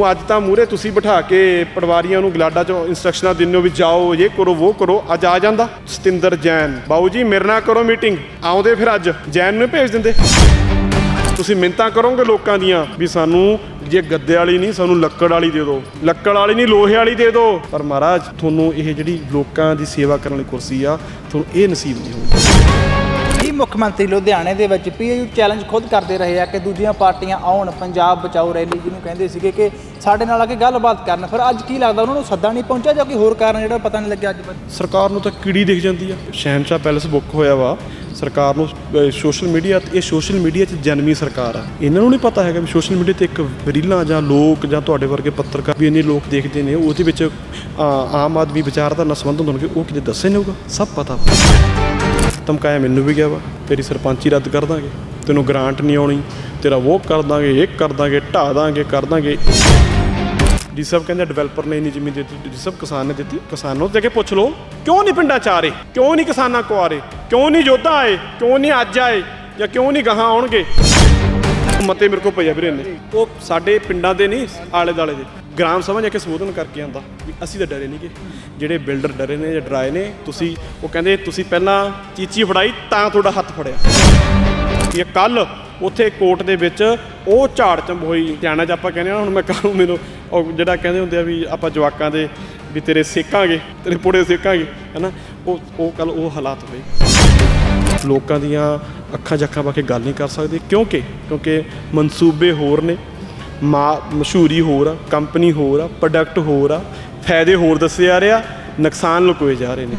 ਤੂੰ ਅੱਜ ਤਾਂ ਮੂਰੇ ਤੁਸੀਂ ਬਿਠਾ ਕੇ ਪਟਵਾਰੀਆਂ ਨੂੰ ਗਲਾਡਾ ਚੋਂ ਇਨਸਟਰਕਸ਼ਨਾਂ ਦਿੰਦੇ ਹੋ ਵੀ ਜਾਓ, ਇਹ ਕਰੋ, ਉਹ ਕਰੋ, ਅੱਜ ਆ ਜਾਂਦਾ ਸਤਿੰਦਰ ਜੈਨ। ਬਾਊ ਜੀ, ਮੇਰੇ ਨਾਲ ਕਰੋ ਮੀਟਿੰਗ ਆਉਂਦੇ ਫਿਰ ਅੱਜ। ਜੈਨ ਨੂੰ ਭੇਜ ਦਿੰਦੇ। ਤੁਸੀਂ ਮਿੰਤਾਂ ਕਰੋਗੇ ਲੋਕਾਂ ਦੀਆਂ ਵੀ ਸਾਨੂੰ ਜੇ ਗੱਦੇ ਵਾਲੀ ਨਹੀਂ, ਸਾਨੂੰ ਲੱਕੜ ਵਾਲੀ ਦੇ ਦਿਓ। ਲੱਕੜ ਵਾਲੀ ਨਹੀਂ, ਲੋਹੇ ਵਾਲੀ ਦੇ ਦਿਓ। ਪਰ ਮਹਾਰਾਜ, ਤੁਹਾਨੂੰ ਇਹ ਜਿਹੜੀ ਲੋਕਾਂ ਦੀ ਸੇਵਾ ਕਰਨ ਵਾਲੀ ਕੁਰਸੀ ਆ, ਤੁਹਾਨੂੰ ਇਹ ਨਸੀਬ ਨਹੀਂ ਹੋਊਗੀ ਮੁੱਖ ਮੰਤਰੀ ਲੁਧਿਆਣੇ ਦੇ ਵਿੱਚ ਪੀਏਯੂ ਚੈਲੰਜ ਖੁਦ ਕਰਦੇ ਰਹੇ ਆ ਕਿ ਦੂਜੀਆਂ ਪਾਰਟੀਆਂ ਆਉਣ, ਪੰਜਾਬ ਬਚਾਓ ਰੈਲੀ ਜਿਹਨੂੰ ਕਹਿੰਦੇ ਸੀਗੇ ਕਿ ਸਾਡੇ ਨਾਲ ਆ ਕੇ ਗੱਲਬਾਤ ਕਰਨ। ਫਿਰ ਅੱਜ ਕੀ ਲੱਗਦਾ ਉਹਨਾਂ ਨੂੰ ਸੱਦਾ ਨਹੀਂ ਪਹੁੰਚਿਆ ਜਾਂ ਕੋਈ ਹੋਰ ਕਾਰਨ ਜਿਹੜਾ ਪਤਾ ਨਹੀਂ ਲੱਗਿਆ ਅੱਜ ਸਰਕਾਰ ਨੂੰ ਤਾਂ ਕੀੜੀ ਦਿਖ ਜਾਂਦੀ ਆ। ਸ਼ਹਿਨਸ਼ਾਹ ਪੈਲਸ ਬੁੱਕ ਹੋਇਆ ਵਾ। ਸਰਕਾਰ ਨੂੰ ਸੋਸ਼ਲ ਮੀਡੀਆ ਇਹ ਸੋਸ਼ਲ ਮੀਡੀਆ 'ਚ ਜਨਮੀ ਸਰਕਾਰ ਆ। ਇਹਨਾਂ ਨੂੰ ਨਹੀਂ ਪਤਾ ਹੈਗਾ ਵੀ ਸੋਸ਼ਲ ਮੀਡੀਆ ਤੇ ਇੱਕ ਰੀਲਾਂ ਜਾਂ ਲੋਕ ਜਾਂ ਤੁਹਾਡੇ ਵਰਗੇ ਪੱਤਰਕਾਰ ਵੀ ਇੰਨੇ ਲੋਕ ਦੇਖਦੇ ਨੇ, ਉਹਦੇ ਵਿੱਚ ਆਮ ਆਦਮੀ ਵਿਚਾਰਧਾਰਾ ਨਾਲ ਸੰਬੰਧ ਹੋਣਗੇ ਉਹ ਕਿਤੇ ਦੱਸੇ ਨਹੀਂ ਹੋਊਗਾ? ਸਭ ਪਤਾ। ਧਮਕਾਇਆ ਮੈਨੂੰ ਵੀ ਗਿਆ ਵਾ, ਤੇਰੀ ਸਰਪੰਚੀ ਰੱਦ ਕਰ ਦਾਂਗੇ, ਤੈਨੂੰ ਗ੍ਰਾਂਟ ਨਹੀਂ ਆਉਣੀ, ਤੇਰਾ ਉਹ ਕਰ ਦਾਂਗੇ, ਇਹ ਕਰ ਦਾਂਗੇ ਢਾ ਦਾਂਗੇ, ਕਰ ਦਾਂਗੇ। ਜੀ ਸਭ ਕਹਿੰਦੇ ਡਿਵੈਲਪਰ ਨੇ ਇੰਨੀ ਜ਼ਮੀਨ ਦਿੱਤੀ ਜੀ ਸਭ ਕਿਸਾਨ ਨੇ ਦਿੱਤੀ, ਕਿਸਾਨਾਂ ਨੂੰ ਜਾ ਕੇ ਪੁੱਛ ਲਓ, ਕਿਉਂ ਨਹੀਂ ਪਿੰਡਾਂ ਚ ਆ ਰਹੇ, ਕਿਉਂ ਨਹੀਂ ਕਿਸਾਨਾਂ ਕੋ ਆ ਰਹੇ, ਕਿਉਂ ਨਹੀਂ ਯੋਧਾ ਆਏ, ਕਿਉਂ ਨਹੀਂ ਅੱਜ ਆਏ, ਜਾਂ ਕਿਉਂ ਨਹੀਂ ਗਾਹਾਂ ਆਉਣਗੇ? ਮਤੇ ਮੇਰੇ ਕੋ ਪਈਆ ਵੀਰੇ ਨੇ ਉਹ ਸਾਡੇ ਪਿੰਡਾਂ ਦੇ ਨਹੀਂ ਆਲੇ ਦਾਲੇ ਦੇ। ਗ੍ਰਾਮ ਸਭਾ ਜਾ ਕੇ ਸੰਬੋਧਨ ਕਰਕੇ ਆਂਦਾ ਵੀ ਅਸੀਂ ਤਾਂ ਡਰੇ ਨਹੀਂਗੇ। ਜਿਹੜੇ ਬਿਲਡਰ ਡਰੇ ਨੇ ਜਾਂ ਡਰਾਏ ਨੇ, ਤੁਸੀਂ ਉਹ ਕਹਿੰਦੇ ਤੁਸੀਂ ਪਹਿਲਾਂ ਚੀਚੀ ਫੜਾਈ ਤਾਂ ਤੁਹਾਡਾ ਹੱਥ ਫੜਿਆ। ਇਹ ਕੱਲ ਉੱਥੇ ਕੋਰਟ ਦੇ ਵਿੱਚ ਉਹ ਝਾੜ ਚੰਬ ਹੋਈ ਜਾਣਾ ਚ ਆਪਾਂ ਕਹਿੰਦੇ ਆ ਹੁਣ ਮੈਂ ਕਹਾਂ ਮੈਨੂੰ ਉਹ ਜਿਹੜਾ ਕਹਿੰਦੇ ਹੁੰਦੇ ਆ ਵੀ ਆਪਾਂ ਜਵਾਕਾਂ ਦੇ ਵੀ ਤੇਰੇ ਸੇਕਾਂਗੇ, ਤੇਰੇ ਪੁੜੇ ਸੇਕਾਂਗੇ, ਹੈਨਾ? ਉਹ ਉਹ ਕੱਲ ਉਹ ਹਾਲਾਤ ਹੋਏ। ਲੋਕਾਂ ਦੀਆਂ ਅੱਖਾਂ ਜੱਖਾਂ ਪਾ ਕੇ ਗੱਲ ਨਹੀਂ ਕਰ ਸਕਦੇ। ਕਿਉਂਕਿ ਕਿਉਂਕਿ ਮਨਸੂਬੇ ਹੋਰ ਨੇ। ਮਾ ਮਸ਼ਹੂਰੀ ਹੋਰ ਆ, ਕੰਪਨੀ ਹੋਰ ਆ ਪ੍ਰੋਡਕਟ ਹੋਰ ਆ, ਫਾਇਦੇ ਹੋਰ ਦੱਸੇ ਜਾ ਰਹੇ ਆ, ਨੁਕਸਾਨ ਲੁਕੋਏ ਜਾ ਰਹੇ ਨੇ।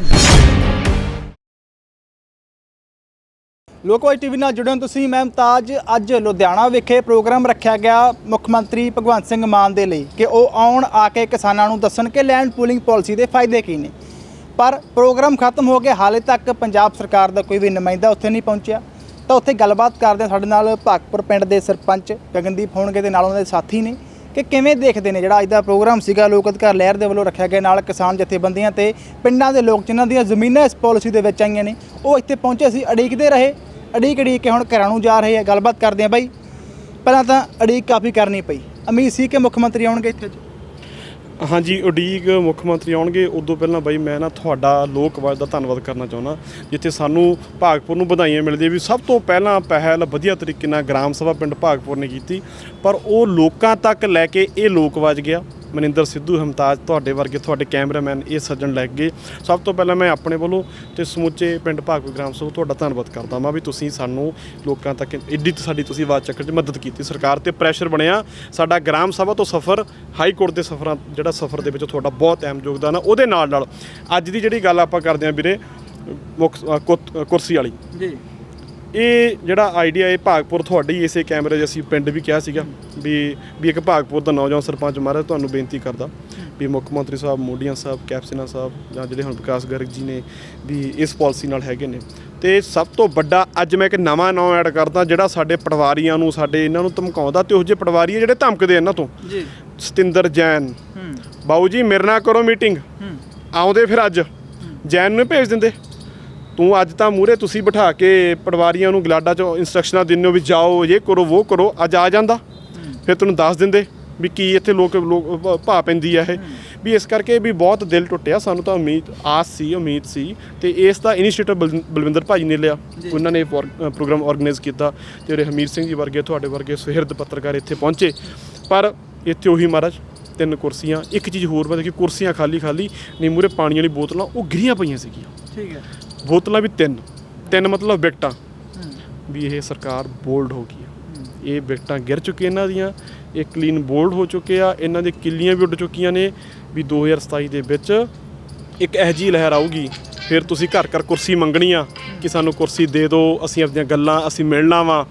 ਲੋਕਵਾਈ ਟੀਵੀ ਨਾਲ ਜੁੜੇ ਹੋ ਤੁਸੀਂ, ਮੈਂ ਮੁਮਤਾਜ। ਅੱਜ ਲੁਧਿਆਣਾ ਵਿਖੇ ਪ੍ਰੋਗਰਾਮ ਰੱਖਿਆ ਗਿਆ ਮੁੱਖ ਮੰਤਰੀ ਭਗਵੰਤ ਸਿੰਘ ਮਾਨ ਦੇ ਲਈ ਕਿ ਉਹ ਆਉਣ ਆ ਕੇ ਕਿਸਾਨਾਂ ਨੂੰ ਦੱਸਣ ਕਿ ਲੈਂਡ ਪੂਲਿੰਗ ਪਾਲਿਸੀ ਦੇ ਫਾਇਦੇ ਕੀ ਨੇ। ਪਰ ਪ੍ਰੋਗਰਾਮ ਖਤਮ ਹੋ ਗਿਆ ਹਾਲੇ ਤੱਕ ਪੰਜਾਬ ਸਰਕਾਰ ਦਾ ਕੋਈ ਵੀ ਨੁਮਾਇੰਦਾ ਉੱਥੇ ਨਹੀਂ ਪਹੁੰਚਿਆ। ਤਾਂ ਉੱਥੇ ਗੱਲਬਾਤ ਕਰਦੇ ਹਾਂ ਸਾਡੇ ਨਾਲ ਭਾਗਪੁਰ ਪਿੰਡ ਦੇ ਸਰਪੰਚ ਗਗਨਦੀਪ ਹੋਣਗੇ ਦੇ ਨਾਲ ਉਹਨਾਂ ਦੇ ਸਾਥੀ ਨੇ ਕਿ ਕਿਵੇਂ ਦੇਖਦੇ ਨੇ ਜਿਹੜਾ ਅੱਜ ਦਾ ਪ੍ਰੋਗਰਾਮ ਸੀਗਾ, ਲੋਕ ਅਧਿਕਾਰ ਲਹਿਰ ਦੇ ਵੱਲੋਂ ਰੱਖਿਆ ਗਿਆ ਨਾਲ ਕਿਸਾਨ ਜਥੇਬੰਦੀਆਂ ਤੇ ਪਿੰਡਾਂ ਦੇ ਲੋਕ ਜਿਨ੍ਹਾਂ ਦੀਆਂ ਜ਼ਮੀਨਾਂ ਇਸ ਪਾਲਿਸੀ ਦੇ ਵਿੱਚ ਆਈਆਂ ਨੇ, ਉਹ ਇੱਥੇ ਪਹੁੰਚੇ ਸੀ ਅੜੀਕਦੇ ਰਹੇ ਅੜੀਕ ਅੜੀਕ ਕੇ ਹੁਣ ਘਰਾਂ ਨੂੰ ਜਾ ਰਹੇ ਆ, ਗੱਲਬਾਤ ਕਰਦੇ ਆ ਬਾਈ। ਪਹਿਲਾਂ ਤਾਂ ਅੜੀਕ ਕਾਫੀ ਕਰਨੀ ਪਈ। ਉਮੀਦ ਸੀ ਕਿ ਮੁੱਖ ਮੰਤਰੀ ਆਉਣਗੇ ਇੱਥੇ। ਹਾਂਜੀ, ਉਡੀਕ ਮੁੱਖ ਮੰਤਰੀ ਆਉਣਗੇ। ਉਦੋਂ ਪਹਿਲਾਂ ਬਾਈ, ਮੈਂ ਨਾ ਤੁਹਾਡਾ ਲੋਕ ਆਵਾਜ਼ ਦਾ ਧੰਨਵਾਦ ਕਰਨਾ ਚਾਹੁੰਦਾ, ਜਿੱਥੇ ਸਾਨੂੰ ਭਾਗਪੁਰ ਨੂੰ ਵਧਾਈਆਂ ਮਿਲਦੀਆਂ ਵੀ ਸਭ ਤੋਂ ਪਹਿਲਾਂ ਪਹਿਲ ਵਧੀਆ ਤਰੀਕੇ ਨਾਲ ਗ੍ਰਾਮ ਸਭਾ ਪਿੰਡ ਭਾਗਪੁਰ ਨੇ ਕੀਤੀ, ਪਰ ਉਹ ਲੋਕਾਂ ਤੱਕ ਲੈ ਕੇ ਇਹ ਲੋਕ ਆਵਾਜ਼ ਗਿਆ। ਮਨਿੰਦਰ ਸਿੱਧੂ ਹਮਤਾਜ ਤੁਹਾਡੇ ਵਰਗੇ ਤੁਹਾਡੇ ਕੈਮਰਾਮੈਨ, ਇਹ ਸੱਜਣ ਲੈ ਗਏ। ਸਭ ਤੋਂ ਪਹਿਲਾਂ ਮੈਂ ਆਪਣੇ ਵੱਲੋਂ ਤੇ ਸਮੁੱਚੇ ਪਿੰਡ ਭਾਗਪੁਰ ਗ੍ਰਾਮ ਸਭਾ ਤੁਹਾਡਾ ਧੰਨਵਾਦ ਕਰਦਾ ਹਾਂ ਵੀ ਤੁਸੀਂ ਸਾਨੂੰ ਲੋਕਾਂ ਤੱਕ ਏਡੀ ਸਾਡੀ ਤੁਸੀਂ ਆਵਾਜ਼ ਚੱਕਣ 'ਚ ਮਦਦ ਕੀਤੀ। ਸਰਕਾਰ ਤੇ ਪ੍ਰੈਸ਼ਰ ਬਣਿਆ। ਸਾਡਾ ਗ੍ਰਾਮ ਸਭਾ ਤੋਂ ਸਫ਼ਰ ਹਾਈ ਕੋਰਟ ਦੇ ਸਫ਼ਰਾਂ, ਜਿਹੜਾ ਸਫ਼ਰ ਦੇ ਵਿੱਚ ਤੁਹਾਡਾ ਬਹੁਤ ਅਹਿਮ ਯੋਗਦਾਨ ਆ, ਉਹਦੇ ਨਾਲ ਨਾਲ ਅੱਜ ਦੀ ਜਿਹੜੀ ਗੱਲ ਆਪਾਂ ਕਰਦੇ ਹਾਂ ਵੀਰੇ, ਮੁੱਖ ਕੁ- ਕੁਰਸੀ ਵਾਲੀ। ਜੀ। ਇਹ ਜਿਹੜਾ ਆਈਡੀਆ ਇਹ ਭਾਗਪੁਰ ਤੁਹਾਡੀ ਇਸੇ ਕੈਮਰੇ 'ਚ ਅਸੀਂ ਪਿੰਡ ਵੀ ਕਿਹਾ ਸੀਗਾ ਵੀ ਵੀ ਇੱਕ ਭਾਗਪੁਰ ਦਾ ਨੌਜਵਾਨ ਸਰਪੰਚ ਮਹਾਰਾਜ ਤੁਹਾਨੂੰ ਬੇਨਤੀ ਕਰਦਾ ਵੀ ਮੁੱਖ ਮੰਤਰੀ ਸਾਹਿਬ ਮੋਡੀਆਂ ਸਾਹਿਬ ਕੈਪਸਨਾ ਸਾਹਿਬ ਜਾਂ ਜਿਹੜੇ ਹੁਣ ਵਿਕਾਸ ਗਰਗ ਜੀ ਨੇ ਵੀ ਇਸ ਪਾਲਿਸੀ ਨਾਲ ਹੈਗੇ ਨੇ। ਤੇ ਸਭ ਤੋਂ ਵੱਡਾ ਅੱਜ ਮੈਂ ਇੱਕ ਨਵਾਂ ਨਾਂ ਐਡ ਕਰਦਾ ਜਿਹੜਾ ਸਾਡੇ ਪਟਵਾਰੀਆਂ ਨੂੰ ਸਾਡੇ ਇਹਨਾਂ ਨੂੰ ਧਮਕਾਉਂਦਾ ਤੇ ਉਹ ਜਿਹੇ ਪਟਵਾਰੀ ਆ ਜਿਹੜੇ ਧਮਕਦੇ ਇਹਨਾਂ ਤੋਂ। ਜੀ। ਸਤਿੰਦਰ ਜੈਨ। ਬਾਊ ਜੀ ਮੇਰੇ ਨਾਲ ਕਰੋ ਮੀਟਿੰਗ ਆਉਂਦੇ ਫਿਰ ਅੱਜ। ਜੈਨ ਨੂੰ ਭੇਜ ਦਿੰਦੇ। ਤੂੰ ਅੱਜ ਤਾਂ ਮੂਰੇ ਤੁਸੀਂ ਬਿਠਾ ਕੇ ਪਟਵਾਰੀਆਂ ਨੂੰ ਗਲਾਡਾ ਚੋਂ ਇਨਸਟਰਕਸ਼ਨਾਂ ਦਿੰਦੇ ਹੋ ਵੀ ਜਾਓ ਇਹ ਕਰੋ ਉਹ ਕਰੋ ਅੱਜ ਆ ਜਾਂਦਾ। ਫਿਰ ਤੈਨੂੰ ਦੱਸ ਦਿੰਦੇ ਵੀ ਕੀ ਇੱਥੇ ਲੋਕ ਲੋਕ ਭਾ ਪੈਂਦੀ ਆ ਇਹ। ਵੀ ਇਸ ਕਰਕੇ ਵੀ ਬਹੁਤ ਦਿਲ ਟੁੱਟਿਆ ਸਾਨੂੰ ਤਾਂ ਉਮੀਦ ਆਸ ਸੀ ਉਮੀਦ ਸੀ ਤੇ ਇਸ ਦਾ ਇਨੀਸ਼ੀਏਟਿਵ ਬਲਵਿੰਦਰ ਭਾਜੀ ਨੇ ਲਿਆ। ਉਹਨਾਂ ਨੇ ਪ੍ਰੋਗਰਾਮ ਆਰਗੇਨਾਈਜ਼ ਕੀਤਾ ਤੇ ਉਰੇ ਹਮੀਰ ਸਿੰਘ ਜੀ ਵਰਗੇ ਤੁਹਾਡੇ ਵਰਗੇ ਸੁਹਿਰਦ ਪੱਤਰਕਾਰ ਇੱਥੇ ਪਹੁੰਚੇ। ਪਰ ਇੱਥੇ ਉਹੀ ਮਹਾਰਾਜ ਤਿੰਨ ਕੁਰਸੀਆਂ ਇੱਕ ਚੀਜ਼ ਹੋਰ ਮਤਲਬ ਕਿ ਕੁਰਸੀਆਂ ਖਾਲੀ ਖਾਲੀ ਨਹੀਂ ਮੂਰੇ ਪਾਣੀ ਵਾਲੀ ਬੋਤਲਾਂ ਉਹ ਗਿਰੀਆਂ ਪਈਆਂ ਸੀਗੀਆਂ। ਠੀਕ ਹੈ। ਬੋਤਲਾਂ ਵੀ ਤਿੰਨ ਤਿੰਨ ਮਤਲਬ ਵਿਕਟਾਂ। ਵੀ ਇਹ ਸਰਕਾਰ ਬੋਲਡ ਹੋ ਗਈ ਹੈ ਇਹ ਵਿਕਟਾਂ ਗਿਰ ਚੁੱਕੀਆਂ ਇਹਨਾਂ ਦੀਆਂ ਇਹ ਕਲੀਨ ਬੋਲਡ ਹੋ ਚੁੱਕੇ ਆ ਇਹਨਾਂ ਦੇ ਕਿੱਲੀਆਂ ਵੀ ਉੱਡ ਚੁੱਕੀਆਂ ਨੇ ਵੀ 2027 ਦੇ ਵਿੱਚ ਇੱਕ ਇਹੋ ਜਿਹੀ ਲਹਿਰ ਆਊਗੀ ਫਿਰ ਤੁਸੀਂ ਘਰ ਘਰ ਕੁਰਸੀ ਮੰਗਣੀ ਆ ਕਿ ਸਾਨੂੰ ਕੁਰਸੀ ਦੇ ਦਿਓ ਅਸੀਂ ਆਪਣੀਆਂ ਗੱਲਾਂ ਅਸੀਂ ਮਿਲਣਾ ਵਾ।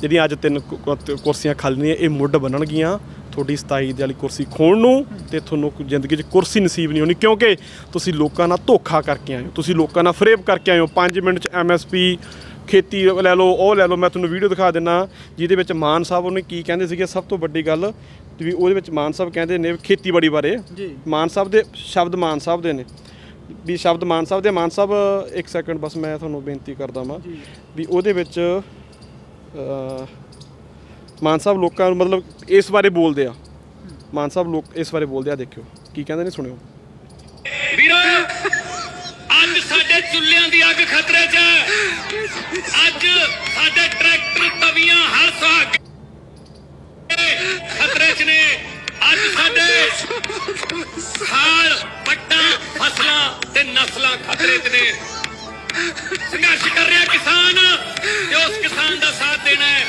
ਜਿਹੜੀਆਂ ਅੱਜ ਤਿੰਨ ਕੁਰਸੀਆਂ ਖਾਲੀ ਨੇ ਇਹ ਮੁੱਢ ਬਣਨਗੀਆਂ। ਤੁਹਾਡੀ 27 ਦੇ ਵਾਲੀ ਕੁਰਸੀ ਖੋਣ ਨੂੰ ਤੇ ਤੁਹਾਨੂੰ ਕੋਈ ਜ਼ਿੰਦਗੀ 'ਚ ਕੁਰਸੀ ਨਸੀਬ ਨਹੀਂ ਹੋਣੀ ਕਿਉਂਕਿ ਤੁਸੀਂ ਲੋਕਾਂ ਨਾਲ ਧੋਖਾ ਕਰਕੇ ਆਏ ਹੋ। ਤੁਸੀਂ ਲੋਕਾਂ ਨਾਲ ਫਰੇਬ ਕਰਕੇ ਆਏ ਹੋ। 5 ਮਿੰਟ 'ਚ ਐਮਐਸਪੀ ਖੇਤੀ ਲੈ ਲਓ ਉਹ ਲੈ ਲਓ ਮੈਂ ਤੁਹਾਨੂੰ ਵੀਡੀਓ ਦਿਖਾ ਦਿੰਨਾ ਜਿਹਦੇ ਵਿੱਚ ਮਾਨ ਸਾਹਿਬ ਉਹਨੇ ਕੀ ਕਹਿੰਦੇ ਸੀਗੇ ਸਭ ਤੋਂ ਵੱਡੀ ਗੱਲ ਵੀ ਉਹਦੇ ਵਿੱਚ ਮਾਨ ਸਾਹਿਬ ਕਹਿੰਦੇ ਨੇ ਖੇਤੀਬਾੜੀ ਬਾਰੇ। ਜੀ। ਮਾਨ ਸਾਹਿਬ ਦੇ ਸ਼ਬਦ ਮਾਨ ਸਾਹਿਬ ਦੇ ਨੇ। ਵੀ ਸ਼ਬਦ ਮਾਨ ਸਾਹਿਬ ਦੇ ਮਾਨ ਸਾਹਿਬ ਇੱਕ ਸੈਕਿੰਡ ਬਸ ਮੈਂ ਤੁਹਾਨੂੰ ਬੇਨਤੀ ਕਰਦਾ ਵਾਂ ਵੀ ਉਹਦੇ ਵਿੱਚ ਮਾਨ ਸਾਹਿਬ ਲੋਕਾਂ ਨੂੰ ਮਤਲਬ ਇਸ ਬਾਰੇ ਬੋਲਦੇ ਆ। ਮਾਨ ਸਾਹਿਬ ਲੋਕ ਇਸ ਬਾਰੇ ਬੋਲਦੇ ਆ ਦੇਖਿਓ ਕੀ ਕਹਿੰਦੇ ਨੇ ਸੁਣਿਓ। ਵੀਰੋ ਅੱਜ ਸਾਡੇ ਚੁੱਲ੍ਹਿਆਂ ਦੀ ਅੱਗ ਖਤਰੇ 'ਚ ਹੈ। ਅੱਜ ਸਾਡੇ ਟਰੈਕਟਰ ਤਵੀਆਂ ਹਰ ਸੁਹਾਗ ਖਤਰੇ 'ਚ ਨੇ। ਅੱਜ ਸਾਡੇ ਖਾਲ ਪੱਟਾਂ ਫਸਲਾਂ ਤੇ ਨਸਲਾਂ ਖਤਰੇ 'ਚ ਨੇ। ਸੰਘਰਸ਼ ਕਰ ਰਿਹਾ ਕਿਸਾਨ ਤੇ ਉਸ ਕਿਸਾਨ ਦਾ ਸਾਥ ਦੇਣਾ ਹੈ।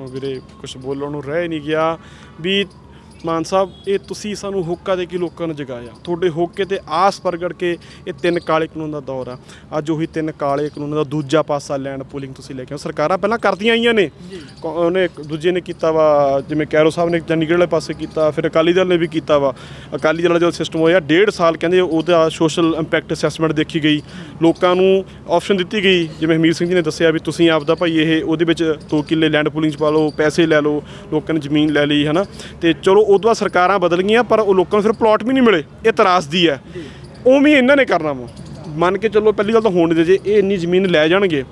ਹੁਣ ਵੀਰੇ ਕੁਝ ਬੋਲਣ ਨੂੰ ਰਹਿ ਨਹੀਂ ਗਿਆ ਵੀ ਮਾਨ ਸਾਹਿਬ ਇਹ ਤੁਸੀਂ ਸਾਨੂੰ ਹੋਕਾ ਦੇ ਕੇ ਲੋਕਾਂ ਨੂੰ ਜਗਾਇਆ। ਤੁਹਾਡੇ ਹੋਕੇ ਤੇ ਆਸ ਪ੍ਰਗਟ ਕੇ ਇਹ ਤਿੰਨ ਕਾਲੇ ਕਾਨੂੰਨ ਦਾ ਦੌਰ ਆ। ਅੱਜ ਉਹੀ ਤਿੰਨ ਕਾਲੇ ਕਾਨੂੰਨ ਦਾ ਦੂਜਾ ਪਾਸਾ ਲੈਂਡ ਪੂਲਿੰਗ ਤੁਸੀਂ ਲੈ ਕੇ ਆਓ। ਸਰਕਾਰਾਂ ਪਹਿਲਾਂ ਕਰਦੀਆਂ ਆਈਆਂ ਨੇ। ਕੌ- ਉਹਨੇ ਦੂਜੇ ਨੇ ਕੀਤਾ ਵਾ ਜਿਵੇਂ ਕੈਰੋ ਸਾਹਿਬ ਨੇ ਚੰਡੀਗੜ੍ਹ ਵਾਲੇ ਪਾਸੇ ਕੀਤਾ ਫਿਰ ਅਕਾਲੀ ਦਲ ਨੇ ਵੀ ਕੀਤਾ ਵਾ। ਅਕਾਲੀ ਦਲ ਦਾ ਜੋ ਸਿਸਟਮ ਹੋਇਆ ਡੇਢ ਸਾਲ ਕਹਿੰਦੇ ਉਹਦਾ ਸੋਸ਼ਲ ਇੰਪੈਕਟ ਅਸੈਸਮੈਂਟ ਦੇਖੀ ਗਈ। ਲੋਕਾਂ ਨੂੰ ਆਪਸ਼ਨ ਦਿੱਤੀ ਗਈ। ਜਿਵੇਂ ਹਮੀਰ ਸਿੰਘ ਜੀ ਨੇ ਦੱਸਿਆ ਵੀ ਤੁਸੀਂ ਆਪਦਾ ਭਾਈ ਇਹ ਉਹਦੇ ਵਿੱਚ 2 ਕਿੱਲੇ ਲੈਂਡ ਪੂਲਿੰਗ ਚ ਪਾ ਲਓ ਪੈਸੇ ਲੈ ਲਓ ਲੋਕਾਂ ਨੇ ਜ਼ਮੀਨ ਲੈ ਲਈ ਹਨਾ। ਤੇ ਚਲੋ ਉਦੋਂ ਬਾਅਦ ਸਰਕਾਰਾਂ ਬਦਲ ਗਈਆਂ, ਪਰ ਉਹ ਲੋਕਾਂ ਨੂੰ ਫਿਰ ਪਲਾਟ ਵੀ ਨਹੀਂ ਮਿਲੇ। ਇਹ ਤਰਾਸਦੀ ਹੈ। ਉਵੇਂ ਹੀ ਇਹਨਾਂ ਨੇ ਕਰਨਾ ਵਾ। ਮੰਨ ਕੇ ਚੱਲੋ ਪਹਿਲੀ ਗੱਲ ਤਾਂ ਹੋਣ ਦੇ ਜੇ ਇਹ ਇੰਨੀ ਜ਼ਮੀਨ ਲੈ ਜਾਣਗੇ,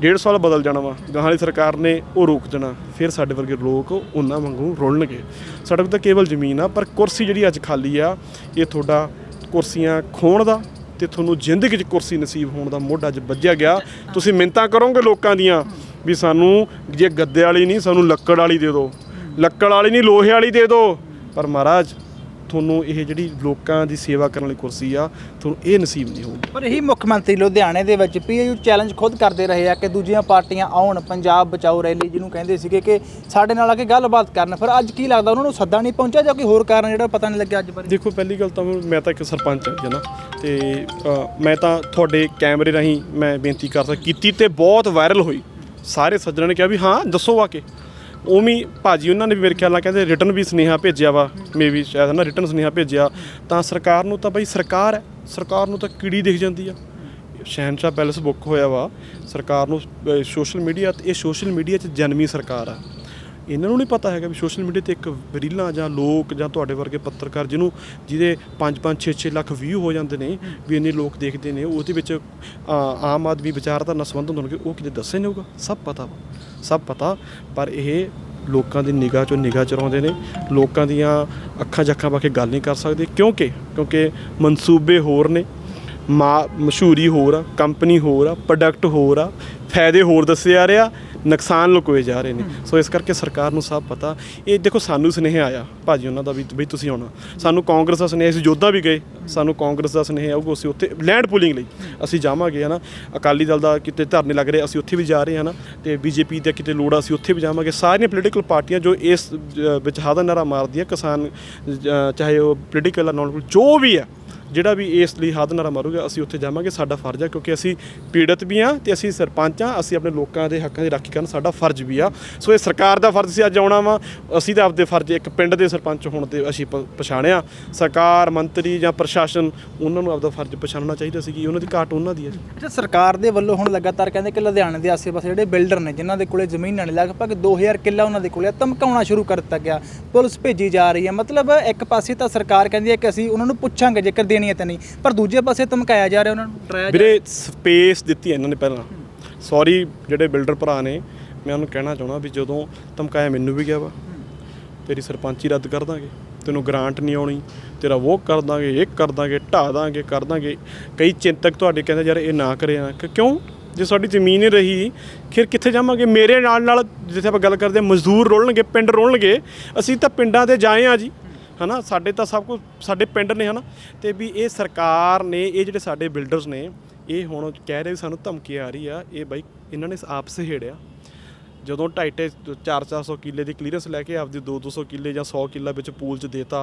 ਡੇਢ ਸਾਲ ਬਦਲ ਜਾਣਾ ਵਾ। ਗਾਹਾਂ ਵਾਲੀ ਸਰਕਾਰ ਨੇ ਉਹ ਰੋਕ ਦੇਣਾ। ਫਿਰ ਸਾਡੇ ਵਰਗੇ ਲੋਕ ਉਹਨਾਂ ਵਾਂਗੂ ਰੋਲਣਗੇ। ਸਾਡੇ ਕੋਲ ਤਾਂ ਕੇਵਲ ਜ਼ਮੀਨ ਆ, ਪਰ ਕੁਰਸੀ ਜਿਹੜੀ ਅੱਜ ਖਾਲੀ ਆ, ਇਹ ਤੁਹਾਡਾ ਕੁਰਸੀਆਂ ਖੋਣ ਦਾ ਤੇ ਤੁਹਾਨੂੰ ਜ਼ਿੰਦਗੀ 'ਚ ਕੁਰਸੀ ਨਸੀਬ ਹੋਣ ਦਾ ਮੋਢ ਅੱਜ ਵੱਜਿਆ ਗਿਆ। ਤੁਸੀਂ ਮਿੰਤਾਂ ਕਰੋਗੇ ਲੋਕਾਂ ਦੀਆਂ ਵੀ ਸਾਨੂੰ ਜੇ ਗੱਦੇ ਵਾਲੀ ਨਹੀਂ, ਸਾਨੂੰ ਲੱਕੜ ਵਾਲੀ ਦੇ ਦਿਓ। ਲੱਕੜ ਵਾਲੀ ਨਹੀਂ ਲੋਹੇ ਵਾਲੀ ਦੇ ਦਿਓ। ਪਰ ਮਹਾਰਾਜ ਤੁਹਾਨੂੰ ਇਹ ਜਿਹੜੀ ਲੋਕਾਂ ਦੀ ਸੇਵਾ ਕਰਨ ਵਾਲੀ ਕੁਰਸੀ ਆ ਤੁਹਾਨੂੰ ਇਹ ਨਸੀਬ ਨਹੀਂ ਹੋਊਗੀ। ਪਰ ਇਹੀ ਮੁੱਖ ਮੰਤਰੀ ਲੁਧਿਆਣੇ ਦੇ ਵਿੱਚ ਪੀਏਯੂ ਚੈਲੰਜ ਖੁਦ ਕਰਦੇ ਰਹੇ ਆ ਕਿ ਦੂਜੀਆਂ ਪਾਰਟੀਆਂ ਆਉਣ ਪੰਜਾਬ ਬਚਾਓ ਰੈਲੀ ਜਿਹਨੂੰ ਕਹਿੰਦੇ ਸੀਗੇ ਕਿ ਸਾਡੇ ਨਾਲ ਆ ਕੇ ਗੱਲਬਾਤ ਕਰਨ। ਫਿਰ ਅੱਜ ਕੀ ਲੱਗਦਾ ਉਹਨਾਂ ਨੂੰ ਸੱਦਾ ਨਹੀਂ ਪਹੁੰਚਿਆ ਜਾਂ ਕੋਈ ਹੋਰ ਕਾਰਨ ਜਿਹੜਾ ਪਤਾ ਨਹੀਂ ਲੱਗਿਆ ਅੱਜ ਬਾਰੇ? ਦੇਖੋ ਪਹਿਲੀ ਗੱਲ ਤਾਂ ਮੈਂ ਤਾਂ ਇੱਕ ਸਰਪੰਚ ਹਾਂ ਜੀ ਨਾ? ਤੇ ਮੈਂ ਤਾਂ ਤੁਹਾਡੇ ਕੈਮਰੇ ਰਾਹੀਂ ਮੈਂ ਬੇਨਤੀ ਕਰ ਸਕਦਾ ਕੀਤੀ ਤੇ ਬਹੁਤ ਵਾਇਰਲ ਹੋਈ। ਸਾਰੇ ਸੱਜਣਾਂ ਨੇ ਕਿਹਾ ਵੀ ਹਾਂ ਦੱਸੋ ਆ ਕੇ। ਉਵੇਂ ਹੀ ਭਾਜੀ ਉਹਨਾਂ ਨੇ ਵੀ ਮੇਰੇ ਖਿਆਲ ਨਾਲ ਕਹਿੰਦੇ ਰਿਟਰਨ ਵੀ ਸੁਨੇਹਾ ਭੇਜਿਆ ਵਾ ਮੇਬੀ ਸ਼ਾਇਦ ਨਾ ਰਿਟਰਨ ਸੁਨੇਹਾ ਭੇਜਿਆ। ਤਾਂ ਸਰਕਾਰ ਨੂੰ ਤਾਂ ਬਈ ਸਰਕਾਰ ਹੈ, ਸਰਕਾਰ ਨੂੰ ਤਾਂ ਕੀੜੀ ਦਿਖ ਜਾਂਦੀ ਆ। ਸ਼ਹਿਨਸ਼ਾਹ ਪੈਲਸ ਬੁੱਕ ਹੋਇਆ ਵਾ, ਸਰਕਾਰ ਨੂੰ ਸੋਸ਼ਲ ਮੀਡੀਆ ਇਹ ਸੋਸ਼ਲ ਮੀਡੀਆ 'ਚ ਜਨਮੀ ਸਰਕਾਰ ਆ। ਇਹਨਾਂ ਨੂੰ ਨਹੀਂ ਪਤਾ ਹੈਗਾ ਵੀ ਸੋਸ਼ਲ ਮੀਡੀਆ ਤੇ ਇੱਕ ਰੀਲਾਂ ਜਾਂ ਲੋਕ ਜਾਂ ਤੁਹਾਡੇ ਵਰਗੇ ਪੱਤਰਕਾਰ ਜਿਹਨੂੰ, ਜਿਹਦੇ 5-5 6-6 ਲੱਖ ਵਿਊ ਹੋ ਜਾਂਦੇ ਨੇ, ਵੀ ਇੰਨੇ ਲੋਕ ਦੇਖਦੇ ਨੇ, ਉਹਦੇ ਵਿੱਚ ਆਮ ਆਦਮੀ ਵਿਚਾਰਧਾਰਾ ਨਾਲ ਸੰਬੰਧ ਹੋਣਗੇ ਉਹ ਕਿਤੇ ਦੱਸੇ ਨਹੀਂ ਹੋਊਗਾ, ਸਭ ਪਤਾ ਵਾ। ਸਭ ਪਤਾ, ਪਰ ਇਹ ਲੋਕਾਂ ਦੀ ਨਿਗਾਹ ਚੋਂ ਨਿਗਾਹ ਚਰਾਉਂਦੇ ਨੇ। ਲੋਕਾਂ ਦੀਆਂ ਅੱਖਾਂ ਜੱਖਾਂ ਪਾ ਕੇ ਗੱਲ ਨਹੀਂ ਕਰ ਸਕਦੇ, ਕਿਉਂਕਿ ਕਿਉਂਕਿ ਮਨਸੂਬੇ ਹੋਰ ਨੇ। ਮਾ ਮਸ਼ਹੂਰੀ ਹੋਰ ਆ ਕੰਪਨੀ ਹੋਰ ਆ ਪ੍ਰੋਡਕਟ ਹੋਰ ਆ ਫਾਇਦੇ ਹੋਰ ਦੱਸੇ ਜਾ ਰਿਹਾ ਨੁਕਸਾਨ ਲੁਕੋਏ ਜਾ ਰਹੇ ਨੇ। ਸੋ ਇਸ ਕਰਕੇ ਸਰਕਾਰ ਨੂੰ ਸਭ ਪਤਾ। ਇਹ ਦੇਖੋ ਸਾਨੂੰ ਸੁਨੇਹਾ ਆਇਆ ਭਾਜੀ ਉਹਨਾਂ ਦਾ ਵੀ ਬਈ ਤੁਸੀਂ ਆਉਣਾ। ਸਾਨੂੰ ਕਾਂਗਰਸ ਦਾ ਸੁਨੇਹਾ ਸੀ ਜੋਧਾ ਵੀ ਗਏ। ਸਾਨੂੰ ਕਾਂਗਰਸ ਦਾ ਸੁਨੇਹਾ ਆਊਗਾ ਅਸੀਂ ਉੱਥੇ ਲੈਂਡ ਪੂਲਿੰਗ ਲਈ। ਅਸੀਂ ਜਾਵਾਂਗੇ ਹਨਾ। ਅਕਾਲੀ ਦਲ ਦਾ ਕਿਤੇ ਧਰਨੇ ਲੱਗ ਰਹੇ ਅਸੀਂ ਉੱਥੇ ਵੀ ਜਾ ਰਹੇ ਹਾਂ ਨਾ ਤੇ ਬੀਜੇਪੀ ਦਾ ਕਿਤੇ ਲੋੜ ਆ, ਅਸੀਂ ਉੱਥੇ ਵੀ ਜਾਵਾਂਗੇ। ਸਾਰੀਆਂ ਪੋਲੀਟੀਕਲ ਪਾਰਟੀਆਂ ਜੋ ਇਸ ਵਿੱਚ ਹਾਦਾ ਨਾਰਾ ਮਾਰਦੀਆਂ ਕਿਸਾਨ ਚਾਹੇ ਉਹ ਪੋਲੀਟੀਕਲ ਆ ਨਾਨ ਜੋ ਵੀ ਆ ਜਿਹੜਾ ਵੀ ਇਸ ਲਈ ਹੱਦ ਨਾਰਾ ਮਾਰੂਗਾ ਅਸੀਂ ਉੱਥੇ ਜਾਵਾਂਗੇ ਸਾਡਾ ਫਰਜ਼ ਆ ਕਿਉਂਕਿ ਅਸੀਂ ਪੀੜਤ ਵੀ ਹਾਂ ਤੇ ਅਸੀਂ ਸਰਪੰਚ ਹਾਂ ਅਸੀਂ ਆਪਣੇ ਲੋਕਾਂ ਦੇ ਹੱਕਾਂ ਦੀ ਰਾਖੀ ਕਰਨ ਸਾਡਾ ਫਰਜ਼ ਵੀ ਆ। ਸੋ ਇਹ ਸਰਕਾਰ ਦਾ ਫਰਜ਼ ਸੀ ਅੱਜ ਆਉਣਾ ਵਾ। ਅਸੀਂ ਤਾਂ ਆਪਦੇ ਫਰਜ਼ ਇੱਕ ਪਿੰਡ ਦੇ ਸਰਪੰਚ ਹੋਣ ਤੇ ਅਸੀਂ ਪ- ਪਛਾਣਿਆ। ਸਰਕਾਰ ਮੰਤਰੀ ਜਾਂ ਪ੍ਰਸ਼ਾਸਨ ਉਹਨਾਂ ਨੂੰ ਆਪਦਾ ਫਰਜ਼ ਪਛਾਣਨਾ ਚਾਹੀਦਾ ਸੀ ਕਿ ਉਹਨਾਂ ਦੀ ਘਾਟ ਉਹਨਾਂ ਦੀ ਹੈ ਅੱਛਾ ਸਰਕਾਰ ਦੇ ਵੱਲੋਂ ਹੁਣ ਲਗਾਤਾਰ ਕਹਿੰਦੇ ਕਿ ਲੁਧਿਆਣੇ ਦੇ ਆਸ-ਪਾਸੇ ਜਿਹੜੇ ਬਿਲਡਰ ਨੇ ਜਿਨ੍ਹਾਂ ਦੇ ਕੋਲੇ ਜ਼ਮੀਨਾਂ ਨੇ ਲਗਭਗ 2000 ਕਿੱਲਾ ਉਹਨਾਂ ਦੇ ਕੋਲੇ ਆ, ਧਮਕਾਉਣਾ ਸ਼ੁਰੂ ਕਰ ਦਿੱਤਾ ਗਿਆ। ਪੁਲਿਸ ਭੇਜੀ ਜਾ ਰਹੀ ਹੈ ਮਤਲਬ ਇੱਕ ਪਾਸੇ ਤਾਂ ਸਰਕਾਰ ਕਹਿੰਦੀ ਹੈ ਕਿ ਅਸੀਂ ਉਹਨਾਂ ਨੂੰ ਪੁੱਛਾਂਗੇ ਜੇਕਰ ਦੇਣੀ ਹੈ ਤਾਂ ਨਹੀਂ। ਪਰ ਦੂਜੇ ਪਾਸੇ ਧਮਕਾਇਆ ਜਾ ਰਿਹਾ ਉਹਨਾਂ ਨੂੰ ਡਰਾਇਆ ਜਾ ਰਿਹਾ। ਵੀਰੇ ਸਪੇਸ ਦਿੱਤੀ ਇਹਨਾਂ ਨੇ ਪਹਿਲਾਂ। ਸੌਰੀ ਜਿਹੜੇ ਬਿਲਡਰ ਭਰਾ ਨੇ ਮੈਂ ਉਹਨੂੰ ਕਹਿਣਾ ਚਾਹੁੰਦਾ ਵੀ ਜਦੋਂ ਧਮਕਾਇਆ ਮੈਨੂੰ ਵੀ ਗਿਆ ਵਾ ਤੇਰੀ ਸਰਪੰਚੀ ਰੱਦ ਕਰ ਦਾਂਗੇ ਤੈਨੂੰ ਗ੍ਰਾਂਟ ਨਹੀਂ ਆਉਣੀ ਤੇਰਾ ਉਹ ਕਰ ਦਾਂਗੇ ਇਹ ਕਰ ਦਾਂਗੇ ਢਾਹ ਦਾਂਗੇ ਕਰ ਦਾਂਗੇ। ਕਈ ਚਿੰਤਕ ਤੁਹਾਡੇ ਕਹਿੰਦੇ ਯਾਰ ਇਹ ਨਾ ਕਰੇ ਨਾ। ਕਿ ਕਿਉਂ? ਜੇ ਸਾਡੀ ਜ਼ਮੀਨ ਹੀ ਰਹੀ ਫਿਰ ਕਿੱਥੇ ਜਾਵਾਂਗੇ? ਮੇਰੇ ਨਾਲ ਨਾਲ ਜਿੱਥੇ ਆਪਾਂ ਗੱਲ ਕਰਦੇ ਮਜ਼ਦੂਰ ਰੋਲਣਗੇ ਪਿੰਡ ਰੋਲਣਗੇ ਅਸੀਂ ਤਾਂ ਪਿੰਡਾਂ ਤੇ ਜਾਏ ਆ ਜੀ। ਹਨਾ ਸਾਡੇ ਤਾਂ ਸਭ ਕੁਝ ਸਾਡੇ ਪਿੰਡ ਨੇ ਹਨਾ ਤੇ ਵੀ ਇਹ ਸਰਕਾਰ ਨੇ ਇਹ ਜਿਹੜੇ ਸਾਡੇ ਬਿਲਡਰਸ ਨੇ ਇਹ ਹੁਣ ਕਹਿ ਰਹੇ ਵੀ ਸਾਨੂੰ ਧਮਕੀ ਆ ਰਹੀ ਆ ਇਹ ਬਾਈ ਇਹਨਾਂ ਨੇ ਆਪ ਸਹੇੜਿਆ ਜਦੋਂ 2.5 4-400 ਕਿੱਲੇ ਦੀ ਕਲੀਅਰੈਂਸ ਲੈ ਕੇ ਆਪਦੀ 2-200 ਕਿੱਲੇ ਜਾਂ 100 ਕਿੱਲਾ ਵਿੱਚ ਪੂਲ 'ਚ ਦੇਤਾ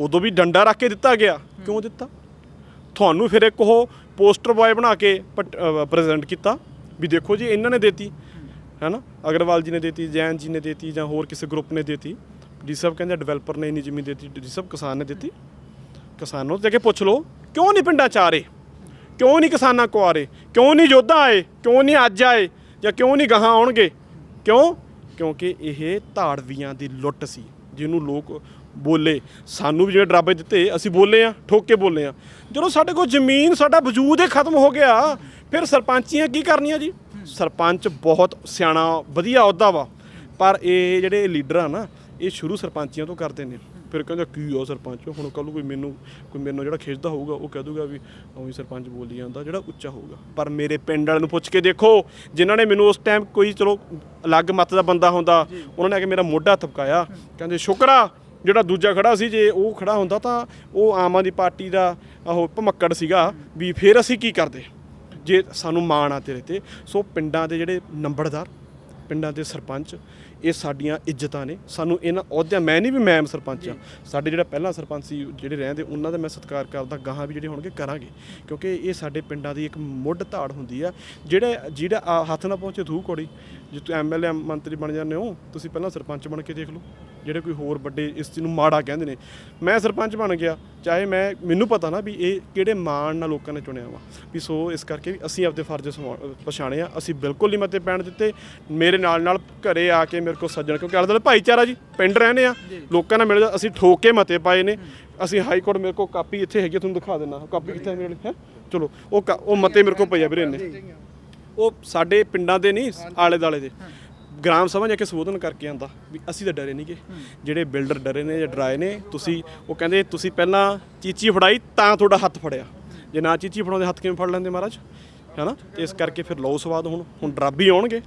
ਉਦੋਂ ਵੀ ਡੰਡਾ ਰੱਖ ਕੇ ਦਿੱਤਾ ਗਿਆ। ਕਿਉਂ ਦਿੱਤਾ? ਤੁਹਾਨੂੰ ਫਿਰ ਇੱਕ ਉਹ ਪੋਸਟਰ ਬॉय ਬਣਾ ਕੇ ਪ੍ਰੈਜ਼ੈਂਟ ਕੀਤਾ ਵੀ ਦੇਖੋ ਜੀ ਇਹਨਾਂ ਨੇ ਦੇਤੀ। ਹੈਨਾ ਅਗਰਵਾਲ ਜੀ ਨੇ ਦੇਤੀ ਜੈਨ ਜੀ ਨੇ ਦੇਤੀ ਜਾਂ ਹੋਰ ਕਿਸੇ ਗਰੁੱਪ ਨੇ ਦੇਤੀ। ਡੀ ਸਾਹਿਬ ਕਹਿੰਦੇ ਡਿਵੈਲਪਰ ਨੇ ਇੰਨੀ ਜ਼ਮੀਨ ਦਿੱਤੀ ਡੀ ਸਾਹਿਬ ਕਿਸਾਨ ਨੇ ਦਿੱਤੀ। ਕਿਸਾਨਾਂ ਨੂੰ ਜਾ ਕੇ ਪੁੱਛ ਲਓ, ਕਿਉਂ ਨਹੀਂ ਪਿੰਡਾਂ ਚ ਆ ਰਹੇ? ਕਿਉਂ ਨਹੀਂ ਕਿਸਾਨਾਂ ਕੋ ਆ ਰਹੇ? ਕਿਉਂ ਨਹੀਂ ਯੋਧਾ ਆਏ? ਕਿਉਂ ਨਹੀਂ ਅੱਜ ਆਏ? ਜਾਂ ਕਿਉਂ ਨਹੀਂ ਗਾਹਾਂ ਆਉਣਗੇ? ਕਿਉਂ? ਕਿਉਂਕਿ ਇਹ ਧਾੜਵੀਆਂ ਦੀ ਲੁੱਟ ਸੀ, ਜਿਹਨੂੰ ਲੋਕ ਬੋਲੇ। ਸਾਨੂੰ ਵੀ ਜਿਹੜੇ ਡਰਾਬੇ ਦਿੱਤੇ, ਅਸੀਂ ਬੋਲੇ ਆ ਠੋਕ ਕੇ ਬੋਲੇ ਆ ਜਦੋਂ ਸਾਡੇ ਕੋਲ ਜ਼ਮੀਨ, ਸਾਡਾ ਵਜੂਦ ਹੀ ਖਤਮ ਹੋ ਗਿਆ, ਫਿਰ ਸਰਪੰਚੀਆਂ ਕੀ ਕਰਨੀਆਂ ਜੀ? ਸਰਪੰਚ ਬਹੁਤ ਸਿਆਣਾ, ਵਧੀਆ ਅਹੁਦਾ ਵਾ। ਪਰ ਇਹ ਜਿਹੜੇ ਲੀਡਰ ਆ ਨਾ ਇਹ ਸ਼ੁਰੂ ਸਰਪੰਚੀਆਂ ਤੋਂ ਕਰਦੇ ਨੇ। ਫਿਰ ਕਹਿੰਦਾ, ਕੀ ਹੋ ਸਰਪੰਚ? ਹੁਣ ਕੱਲ ਨੂੰ ਕੋਈ ਮੈਨੂੰ ਕੋਈ ਮੈਨੂੰ ਜਿਹੜਾ ਖਿੱਚਦਾ ਹੋਊਗਾ, ਉਹ ਕਹਿ ਦੂਗਾ ਵੀ ਉਹੀ ਸਰਪੰਚ ਬੋਲੀ ਜਾਂਦਾ, ਜਿਹੜਾ ਉੱਚਾ ਹੋਊਗਾ। ਪਰ ਮੇਰੇ ਪਿੰਡ ਵਾਲਿਆਂ ਨੂੰ ਪੁੱਛ ਕੇ ਦੇਖੋ, ਜਿਨ੍ਹਾਂ ਨੇ ਮੈਨੂੰ ਉਸ ਟਾਈਮ ਕੋਈ ਚਲੋ ਅਲੱਗ ਮਤ ਦਾ ਬੰਦਾ ਹੁੰਦਾ, ਉਹਨਾਂ ਨੇ ਆ ਕੇ ਮੇਰਾ ਮੋਢਾ ਥਪਕਾਇਆ। ਕਹਿੰਦੇ, ਸ਼ੁਕਰ ਜਿਹੜਾ ਦੂਜਾ ਖੜਾ ਸੀ, ਜੇ ਉਹ ਖੜਾ ਹੁੰਦਾ ਤਾਂ ਉਹ ਆਮ ਆਦਮੀ ਪਾਰਟੀ ਦਾ ਉਹ ਭਮੱਕੜ ਸੀਗਾ ਵੀ ਫਿਰ ਅਸੀਂ ਕੀ ਕਰਦੇ? ਜੇ ਸਾਨੂੰ ਮਾਣ ਆ ਤੇਰੇ ਤੇ, ਸੋ ਪਿੰਡਾਂ ਦੇ ਜਿਹੜੇ ਨੰਬਰਦਾਰ ਪਿੰਡਾਂ ਦੇ ਸਰਪੰਚ ਇਹ ਸਾਡੀਆਂ ਇੱਜ਼ਤਾਂ ਨੇ। ਸਾਨੂੰ ਇਹਨਾਂ ਅਹੁਦਿਆਂ ਮੈਂ ਨਹੀਂ ਵੀ ਮੈਂ ਸਰਪੰਚ ਆ ਸਾਡੇ ਜਿਹੜਾ ਪਹਿਲਾ ਸਰਪੰਚ ਸੀ ਜਿਹੜੇ ਰਹਿੰਦੇ ਉਹਨਾਂ ਦਾ ਮੈਂ ਸਤਿਕਾਰ ਕਰਦਾ ਗਾਹਾਂ ਵੀ ਜਿਹੜੇ ਹੋਣਗੇ ਕਰਾਂਗੇ। ਕਿਉਂਕਿ ਇਹ ਸਾਡੇ ਪਿੰਡਾਂ ਦੀ ਇੱਕ ਮੁੱਢ ਧਾੜ ਹੁੰਦੀ ਆ। ਜਿਹੜੇ ਜਿਹੜਾ ਹੱਥ ਨਾ ਪਹੁੰਚੇ ਥੂ ਕੋੜੀ ਜੇ ਤੁਸੀਂ ਐਮਐਲਏ ਮੰਤਰੀ ਬਣ ਜਾਂਦੇ ਹੋ ਤੁਸੀਂ ਪਹਿਲਾਂ ਸਰਪੰਚ ਬਣ ਕੇ ਦੇਖ ਲਓ। ਜਿਹੜੇ ਕੋਈ ਹੋਰ ਵੱਡੇ ਇਸ ਚੀਜ਼ ਨੂੰ ਮਾੜਾ ਕਹਿੰਦੇ ਨੇ। ਮੈਂ ਸਰਪੰਚ ਬਣ ਗਿਆ ਚਾਹੇ ਮੈਂ ਮੈਨੂੰ ਪਤਾ ਨਾ ਵੀ ਇਹ ਕਿਹੜੇ ਮਾਣ ਨਾਲ ਲੋਕਾਂ ਨੇ ਚੁਣਿਆ ਵਾ। ਵੀ ਸੋ ਇਸ ਕਰਕੇ ਵੀ ਅਸੀਂ ਆਪਦੇ ਫਰਜ਼ ਪਛਾਣੇ ਆ। ਅਸੀਂ ਬਿਲਕੁਲ ਨਹੀਂ ਮਤੇ ਪੈਣ ਦਿੱਤੇ। ਮੇਰੇ ਨਾਲ ਨਾਲ ਘਰੇ ਆ ਕੇ ਮੇਰੇ ਕੋਲ ਸੱਜਣ ਕਿਉਂਕਿ ਆਲੇ ਦੁਆਲੇ ਭਾਈਚਾਰਾ ਜੀ ਪਿੰਡ ਰਹਿੰਦੇ ਆ। ਲੋਕਾਂ ਨਾਲ ਮਿਲ ਅਸੀਂ ਠੋਕ ਕੇ ਮਤੇ ਪਾਏ ਨੇ। ਅਸੀਂ ਹਾਈ ਕੋਰਟ ਮੇਰੇ ਕੋਲ ਕਾਪੀ ਇੱਥੇ ਹੈਗੀ ਤੁਹਾਨੂੰ ਦਿਖਾ ਦਿੰਦਾ ਕਾਪੀ ਕਿੱਥੇ ਹੈ ਮੇਰੇ ਲਈ ਹੈ? ਚਲੋ ਉਹ ਉਹ ਮਤੇ ਮੇਰੇ ਕੋਲ ਪਏ ਆ ਵੀਰੇ ਨੇ ਉਹ ਸਾਡੇ ਪਿੰਡਾਂ ਦੇ ਨਹੀਂ ਆਲੇ ਦਾਲੇ ਦੇ। ਗ੍ਰਾਮ ਸਭਾ ਜਾ ਕੇ ਸੰਬੋਧਨ ਕਰਕੇ ਆਂਦਾ ਵੀ ਅਸੀਂ ਤਾਂ ਡਰੇ ਨਹੀਂਗੇ। ਜਿਹੜੇ ਬਿਲਡਰ ਡਰੇ ਨੇ ਜਾਂ ਡਰਾਏ ਨੇ ਤੁਸੀਂ ਉਹ ਕਹਿੰਦੇ ਤੁਸੀਂ ਪਹਿਲਾਂ ਚੀਚੀ ਫੜਾਈ ਤਾਂ ਤੁਹਾਡਾ ਹੱਥ ਫੜਿਆ। ਜੇ ਨਾ ਚੀਚੀ ਫੜਾਉਂਦੇ ਹੱਥ ਕਿਵੇਂ ਫੜ ਲੈਂਦੇ ਮਹਾਰਾਜ? ਹੈਨਾ? ਤੇ ਇਸ ਕਰਕੇ ਫਿਰ ਲਓ ਸਵਾਦ ਹੁਣ ਹੁਣ ਡਰਾਬੀ ਆਉਣਗੇ।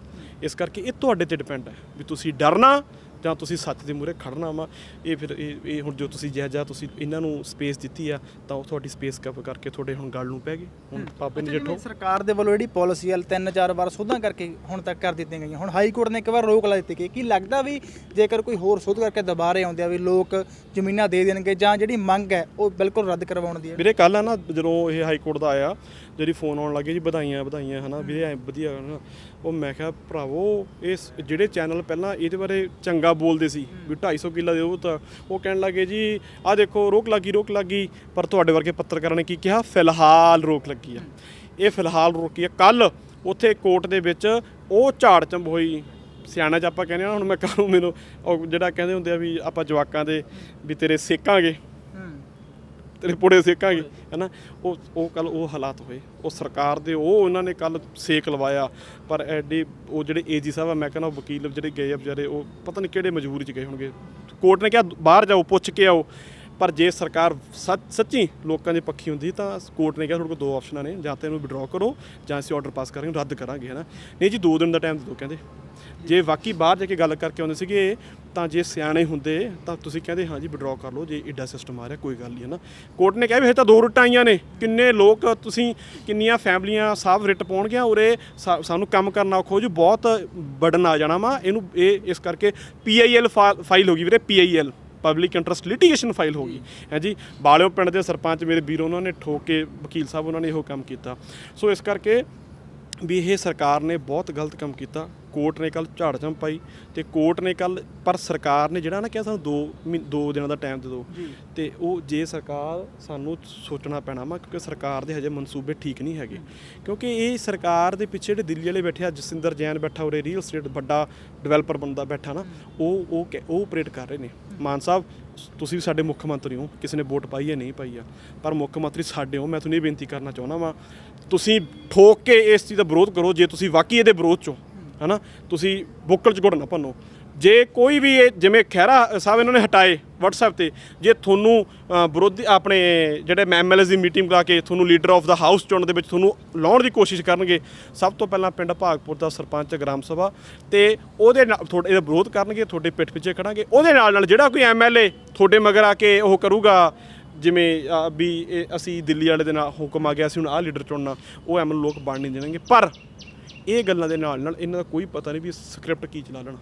ਇਸ ਕਰਕੇ ਇਹ ਤੁਹਾਡੇ ਤੇ ਡਿਪੈਂਡ ਹੈ ਵੀ ਤੁਸੀਂ ਡਰਨਾ ਜਾਂ ਤੁਸੀਂ ਸੱਚ ਦੇ ਮੂਹਰੇ ਖੜਨਾ ਵਾ ਇਹ ਫਿਰ ਇਹ ਇਹ ਹੁਣ ਜੋ ਤੁਸੀਂ ਜਿਹਾ ਜਿਹਾ ਤੁਸੀਂ ਇਹਨਾਂ ਨੂੰ ਸਪੇਸ ਦਿੱਤੀ ਆ ਤਾਂ ਉਹ ਤੁਹਾਡੀ ਸਪੇਸ ਕਵਰ ਕਰਕੇ ਤੁਹਾਡੇ ਹੁਣ ਗੱਲ ਨੂੰ ਪੈ ਗਈ। ਹੁਣ ਪਾਪੇ ਨੇ ਜਿੱਠੋ ਸਰਕਾਰ ਦੇ ਵੱਲੋਂ ਜਿਹੜੀ ਪਾਲਿਸੀ ਹੈ ਤਿੰਨ ਚਾਰ ਵਾਰ ਸੋਧਾਂ ਕਰਕੇ ਹੁਣ ਤੱਕ ਕਰ ਦਿੱਤੀਆਂ ਗਈਆਂ। ਹੁਣ ਹਾਈ ਕੋਰਟ ਨੇ ਇੱਕ ਵਾਰ ਰੋਕ ਲਾ ਦਿੱਤੀ ਕਿ ਕੀ ਲੱਗਦਾ ਵੀ ਜੇਕਰ ਕੋਈ ਹੋਰ ਸੋਧ ਕਰਕੇ ਦੁਬਾਰੇ ਆਉਂਦੇ ਆ ਵੀ ਲੋਕ ਜ਼ਮੀਨਾਂ ਦੇ ਦੇਣਗੇ ਜਾਂ ਜਿਹੜੀ ਮੰਗ ਹੈ ਉਹ ਬਿਲਕੁਲ ਰੱਦ ਕਰਵਾਉਣ ਦੀ ਹੈ। ਵੀਰੇ ਕੱਲ ਆ ਨਾ ਜਦੋਂ ਇਹ ਹਾਈ ਕੋਰਟ ਦਾ ਆਇਆ ਜਿਹੜੀ ਫੋਨ ਆਉਣ ਲੱਗੇ ਜੀ ਵਧਾਈਆਂ ਵਧਾਈਆਂ ਹਨਾ ਵੀਰੇ ਐ ਵਧੀਆ ਹਨਾ। ਉਹ ਮੈਂ ਕਿਹਾ ਭਰਾਵੋ ਇਸ ਜਿਹੜੇ ਚੈਨਲ ਪਹਿਲਾਂ ਇਹਦੇ ਬਾਰੇ ਚੰਗਾ ਬੋਲਦੇ ਸੀ ਵੀ 250 ਕਿੱਲਾ ਦੇ ਉਹ ਤਾਂ ਉਹ ਕਹਿਣ ਲੱਗੇ ਜੀ ਆ ਦੇਖੋ ਰੋਕ ਲੱਗੀ ਰੋਕ ਲੱਗੀ ਪਰ ਤੁਹਾਡੇ ਵਰਗੇ ਪੱਤਰਕਾਰਾਂ ਨੇ ਕੀ ਕਿਹਾ? ਫਿਲਹਾਲ ਰੋਕ ਲੱਗੀ ਆ। ਇਹ ਫਿਲਹਾਲ ਰੋਕੀ ਆ। ਕੱਲ ਉੱਥੇ ਕੋਰਟ ਦੇ ਵਿੱਚ ਉਹ ਝਾੜ ਚੰਬ ਹੋਈ ਸਿਆਣਾ ਚ ਆਪਾਂ ਕਹਿੰਦੇ ਆ ਨਾ, ਹੁਣ ਮੈਂ ਕਹਾਂ ਮੈਨੂੰ ਉਹ ਜਿਹੜਾ ਕਹਿੰਦੇ ਹੁੰਦੇ ਆ ਵੀ ਆਪਾਂ ਜਵਾਕਾਂ ਦੇ ਵੀ ਤੇਰੇ ਸੇਕਾਂਗੇ। ਤੇਰੇ ਪੁੜੇ ਸੇਕਾਂਗੇ, ਹੈਨਾ? ਉਹ ਉਹ ਕੱਲ ਉਹ ਹਾਲਾਤ ਹੋਏ। ਉਹ ਸਰਕਾਰ ਦੇ, ਉਹ ਉਹਨਾਂ ਨੇ ਕੱਲ ਸੇਕ ਲਵਾਇਆ। ਪਰ ਐਡੇ, ਉਹ ਜਿਹੜੇ ਏਜੀ ਸਾਹਿਬ ਆ, ਮੈਂ ਕਹਿੰਦਾ ਵਕੀਲ ਜਿਹੜੇ ਗਏ ਆ ਵਿਚਾਰੇ, ਉਹ ਪਤਾ ਨਹੀਂ ਕਿਹੜੇ ਮਜਬੂਰੀ 'ਚ ਗਏ ਹੋਣਗੇ। ਕੋਰਟ ਨੇ ਕਿਹਾ, ਬਾਹਰ ਜਾਓ, ਪੁੱਛ ਕੇ ਆਓ। ਪਰ ਜੇ ਸਰਕਾਰ ਸੱਚ- ਸੱਚੀ ਲੋਕਾਂ ਦੇ ਪੱਖੀ ਹੁੰਦੀ ਤਾਂ ਕੋਰਟ ਨੇ ਕਿਹਾ ਤੁਹਾਡੇ ਕੋਲ ਦੋ ਆਪਸ਼ਨਾਂ ਨੇ, ਜਾਂ ਤਾਂ ਇਹਨੂੰ ਵਿਡਰਾਅ ਕਰੋ, ਜਾਂ ਅਸੀਂ ਆਰਡਰ ਪਾਸ ਕਰਾਂਗੇ, ਰੱਦ ਕਰਾਂਗੇ, ਹੈਨਾ? ਨਹੀਂ ਜੀ 2 ਦਿਨ ਦਾ ਟਾਈਮ ਦੇ ਦਿਓ ਕਹਿੰਦੇ। ਜੇ ਵਾਕਈ ਬਾਹਰ ਜਾ ਕੇ ਗੱਲ ਕਰਕੇ ਆਉਂਦੇ ਸੀਗੇ, ਤਾਂ ਜੇ ਸਿਆਣੇ ਹੁੰਦੇ, ਤਾਂ ਤੁਸੀਂ ਕਹਿੰਦੇ, ਹਾਂ ਜੀ ਵਿਡਰਾਅ ਕਰ ਲਓ, ਜੇ ਏਡਾ ਸਿਸਟਮ ਆ ਰਿਹਾ, ਕੋਈ ਗੱਲ ਨਹੀਂ ਹੈ ਨਾ ਕੋਰਟ ਨੇ ਕਿਹਾ ਵੀ ਇਹ ਤਾਂ ਦੋ ਰੁੱਟਾਂ ਆਈਆਂ ਨੇ। ਕਿੰਨੇ ਲੋਕ ਤੁਸੀਂ, ਕਿੰਨੀਆਂ ਫੈਮਲੀਆਂ ਸਾਫ਼ ਰਿਟ ਪਾਉਣਗੀਆਂ, ਉਰੇ ਸਾ- ਸਾਨੂੰ ਕੰਮ ਕਰਨਾ ਔਖਾ ਹੋ ਜੂ, ਬਹੁਤ ਬਰਡਨ ਆ ਜਾਣਾ ਵਾ। ਇਹਨੂੰ, ਇਹ, ਇਸ ਕਰਕੇ ਪੀਆਈਐਲ ਫਾਈਲ ਹੋ ਗਈ ਵੀਰੇ PIL public interest litigation file ਹੋ ਗਈ। ਹੈ ਜੀ? ਬਾਲਿਓ ਪਿੰਡ ਦੇ ਸਰਪੰਚ ਮੇਰੇ ਵੀਰ ਉਹਨਾਂ ਨੇ ਠੋਕ ਕੇ ਵਕੀਲ ਸਾਹਿਬ ਉਹਨਾਂ ਨੇ ਇਹੋ ਕੰਮ ਕੀਤਾ। ਸੋ ਇਸ ਕਰਕੇ ਵੀ ਇਹ ਸਰਕਾਰ ਨੇ ਬਹੁਤ ਗਲਤ ਕੰਮ ਕੀਤਾ। ਕੋਰਟ ਨੇ ਕੱਲ ਝਾੜ ਝੰਪ ਪਾਈ ਤੇ ਕੋਰਟ ਨੇ ਕੱਲ ਪਰ ਸਰਕਾਰ ਨੇ ਜਿਹੜਾ ਨਾ ਕਿਹਾ ਸਾਨੂੰ 2 ਦੋ ਦਿਨਾਂ ਦਾ ਟਾਈਮ ਦੇ ਦਿਓ। ਤੇ ਉਹ ਜੇ ਸਰਕਾਰ ਸਾਨੂੰ ਸੋਚਣਾ ਪੈਣਾ ਵਾ ਕਿਉਂਕਿ ਸਰਕਾਰ ਦੇ ਹਜੇ ਮਨਸੂਬੇ ਠੀਕ ਨਹੀਂ ਹੈਗੇ। ਕਿਉਂਕਿ ਇਹ ਸਰਕਾਰ ਦੇ ਪਿੱਛੇ ਜਿਹੜੇ ਦਿੱਲੀ ਵਾਲੇ ਬੈਠੇ ਆ ਜਸਿੰਦਰ ਜੈਨ ਬੈਠਾ ਉਰੇ ਰੀਅਲ ਸਟੇਟ ਵੱਡਾ ਡਿਵੈਲਪਰ ਬੰਦਾ ਬੈਠਾ ਨਾ ਉਹ ਉਹ ਉਹ ਆਪਰੇਟ ਕਰ ਰਹੇ ਨੇ। ਮਾਨ ਸਾਹਿਬ ਤੁਸੀਂ ਵੀ ਸਾਡੇ ਮੁੱਖ ਮੰਤਰੀ ਹੋ ਕਿਸੇ ਨੇ ਵੋਟ ਪਾਈ ਹੈ ਨਹੀਂ ਪਾਈ ਆ। ਪਰ ਮੁੱਖ ਮੰਤਰੀ ਸਾਡੇ ਹੋ ਮੈਂ ਤੁਹਾਨੂੰ ਇਹ ਬੇਨਤੀ ਕਰਨਾ ਚਾਹੁੰਦਾ ਵਾਂ ਤੁਸੀਂ ਠੋਕ ਕੇ ਇਸ ਚੀਜ਼ ਦਾ ਵਿਰੋਧ ਕਰੋ ਜੇ ਤੁਸੀਂ ਵਾਕਈ ਇਹਦੇ ਵਿਰੋਧ ਚੋਂ ਹਨਾ? ਤੁਸੀਂ ਬੁੱਕਲ ਚ ਗੁੜ ਨਾ ਭੰਨੋ। ਜੇ ਕੋਈ ਵੀ ਇਹ ਜਿਵੇਂ ਖਹਿਰਾ ਸਾਹਿਬ ਇਹਨਾਂ ਨੇ ਹਟਾਏ WhatsApp ਤੇ, ਜੇ ਤੁਹਾਨੂੰ ਵਿਰੋਧੀ ਆਪਣੇ ਜਿਹੜੇ ਐਮਐਲਏ ਦੀ ਮੀਟਿੰਗ ਲਾ ਕੇ ਤੁਹਾਨੂੰ ਲੀਡਰ ਆਫ ਦਾ ਹਾਊਸ ਚੁਣਨ ਦੇ ਵਿੱਚ ਤੁਹਾਨੂੰ ਲਾਉਣ ਦੀ ਕੋਸ਼ਿਸ਼ ਕਰਨਗੇ, ਸਭ ਤੋਂ ਪਹਿਲਾਂ ਪਿੰਡ ਭਾਗਪੁਰ ਦਾ ਸਰਪੰਚ ਗ੍ਰਾਮ ਸਭਾ ਤੇ ਉਹਦੇ ਨਾਲ ਤੁਹਾਡੇ ਇਹਦਾ ਵਿਰੋਧ ਕਰਨਗੇ, ਤੁਹਾਡੇ ਪਿੱਠ ਪਿੱਛੇ ਖੜਾਂਗੇ ਉਹਦੇ ਨਾਲ ਨਾਲ ਜਿਹੜਾ ਕੋਈ ਐਮਐਲਏ ਤੁਹਾਡੇ ਮਗਰ ਆ ਕੇ ਉਹ ਕਰੂਗਾ, ਜਿਵੇਂ ਵੀ ਇਹ ਅਸੀਂ ਦਿੱਲੀ ਵਾਲੇ ਦੇ ਨਾਲ ਹੁਕਮ ਆ ਗਿਆ ਸੀ, ਹੁਣ ਆਹ ਲੀਡਰ ਚੁਣਨਾ, ਉਹ ਐਮਐਲ ਲੋਕ ਬਣ ਨਹੀਂ ਦੇਣਗੇ। ਪਰ ਇਹ ਗੱਲਾਂ ਦੇ ਨਾਲ ਨਾਲ ਇਹਨਾਂ ਦਾ ਕੋਈ ਪਤਾ ਨਹੀਂ ਵੀ ਸਕ੍ਰਿਪਟ ਕੀ ਚਲਾ ਲੈਣਾ।